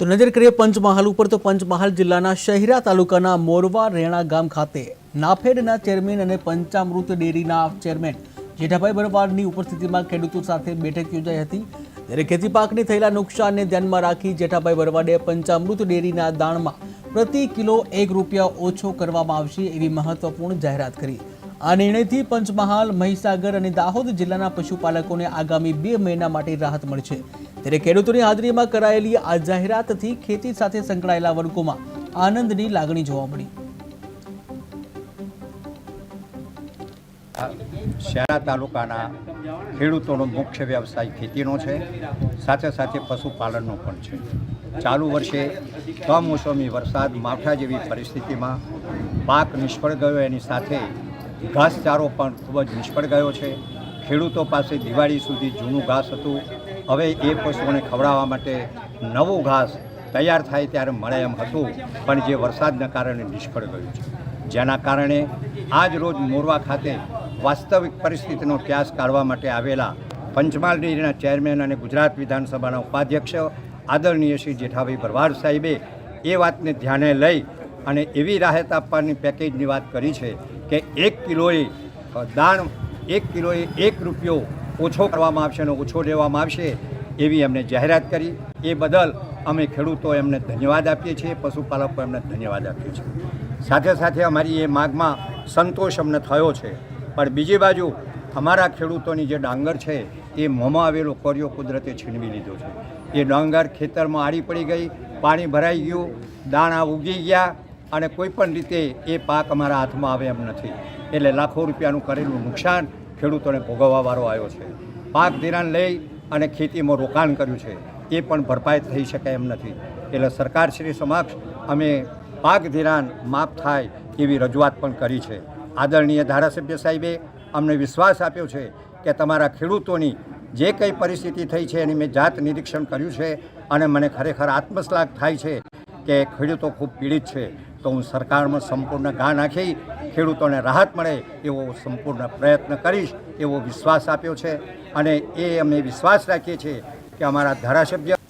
તો નજર કરીએ પંચમહાલ ઉપર, તો પંચમહાલ જિલ્લાના શહેરા તાલુકાના મોરવા રેણા ગામ ખાતે નાફેડના ચેરમેન અને પંચામૃત ડેરીના ચેરમેન જેઠાભાઈ બરવાડની ઉપસ્થિતિમાં ખેડૂતો સાથે બેઠક યોજાઈ હતી. ત્યારે ખેતી પાકને થયેલા નુકસાનને ધ્યાનમાં રાખી જેઠાભાઈ બરવાડે પંચામૃત ડેરીના દાણમાં પ્રતિ કિલો એક રૂપિયા ઓછો કરવામાં આવશે એવી મહત્વપૂર્ણ જાહેરાત કરી. આ નિર્ણયથી પંચમહાલ, મહીસાગર અને દાહોદ જિલ્લાના પશુપાલકોને આગામી બે મહિના માટે રાહત મળશે. ત્યારે ખેડૂતોની હાજરીમાં કરાયેલી આ જાહેરાતથી ખેતી સાથે સંકળાયેલા વર્ગોમાં આનંદની લાગણી જોવા મળી. શહેરા તાલુકાના ખેડૂતોનો મુખ્ય વ્યવસાય ખેતીનો છે, સાથે સાથે પશુપાલનનો પણ છે. ચાલુ વર્ષે કમોસમી વરસાદ માવઠા જેવી પરિસ્થિતિમાં પાક નિષ્ફળ ગયો, એની સાથે ઘાસચારો પણ ખૂબ જ નિષ્ફળ ગયો છે. ખેડૂતો પાસે દિવાળી સુધી જૂનું ઘાસ હતું. હવે એ પશુઓને ખવડાવવા માટે નવું ઘાસ તૈયાર થાય ત્યારે મળે એમ હતું. પણ જે વરસાદના કારણે નિષ્ફળ ગયું છે. જેના કારણે આજ રોજ મોરવા ખાતે વાસ્તવિક પરિસ્થિતિનો ક્યાસ કાઢવા માટે આવેલા પંચમહાલ ડેરીના ચેરમેન અને ગુજરાત વિધાનસભાના ઉપાધ્યક્ષ આદરણીય શ્રી જેઠાભાઈ ભરવાડ સાહેબે એ વાતને ધ્યાને લઈ અને એવી રાહત આપવાની પેકેજની વાત કરી છે કે એક કિલોએ દાણ એક કિલોએ એક રૂપિયો ઓછો કરવામાં આવશે અને ઓછો લેવામાં આવશે એવી એમને જાહેરાત કરી. એ બદલ અમે ખેડૂતો એમને ધન્યવાદ આપીએ છીએ, પશુપાલકો એમને ધન્યવાદ આપીએ છીએ. સાથે સાથે અમારી એ માગમાં સંતોષ અમને થયો છે. પણ બીજી બાજુ અમારા ખેડૂતોની જે ડાંગર છે, એ મોંમાં આવેલો કોરિયો કુદરતે છીનવી લીધો છે. એ ડાંગર ખેતરમાં આડી પડી ગઈ, પાણી ભરાઈ ગયું, દાણા ઉગી ગયા અને કોઈ પણ રીતે એ પાક અમારા હાથમાં આવે એમ નથી. એટલે લાખો રૂપિયાનું કરેલું નુકસાન ખેડૂતોને ભોગવવાવાળો આવ્યો છે. પાક ધિરાણ લઈ અને ખેતીમાં રોકાણ કર્યું છે. એ પણ ભરપાઈ થઈ શકે એમ નથી. એટલે સરકારશ્રી સમક્ષ અમે પાક ધિરાણ માફ થાય એવી રજૂઆત પણ કરી છે. આદરણીય ધારાસભ્ય સાહેબે અમને વિશ્વાસ આપ્યો છે કે તમારા ખેડૂતોની જે કંઈ પરિસ્થિતિ થઈ છે એની મેં જાત નિરીક્ષણ કર્યું છે અને મને ખરેખર આત્મશ્લાઘ થાય છે કે ખેડૂતો ખૂબ પીડિત છે. તો હું સરકારમાં સંપૂર્ણ ગા નાખી ખેડૂતોને રાહત મળે એવો સંપૂર્ણ પ્રયત્ન કરીશ એવો વિશ્વાસ આપ્યો છે. અને એ અમે વિશ્વાસ રાખીએ છીએ કે અમારા ધારાસભ્ય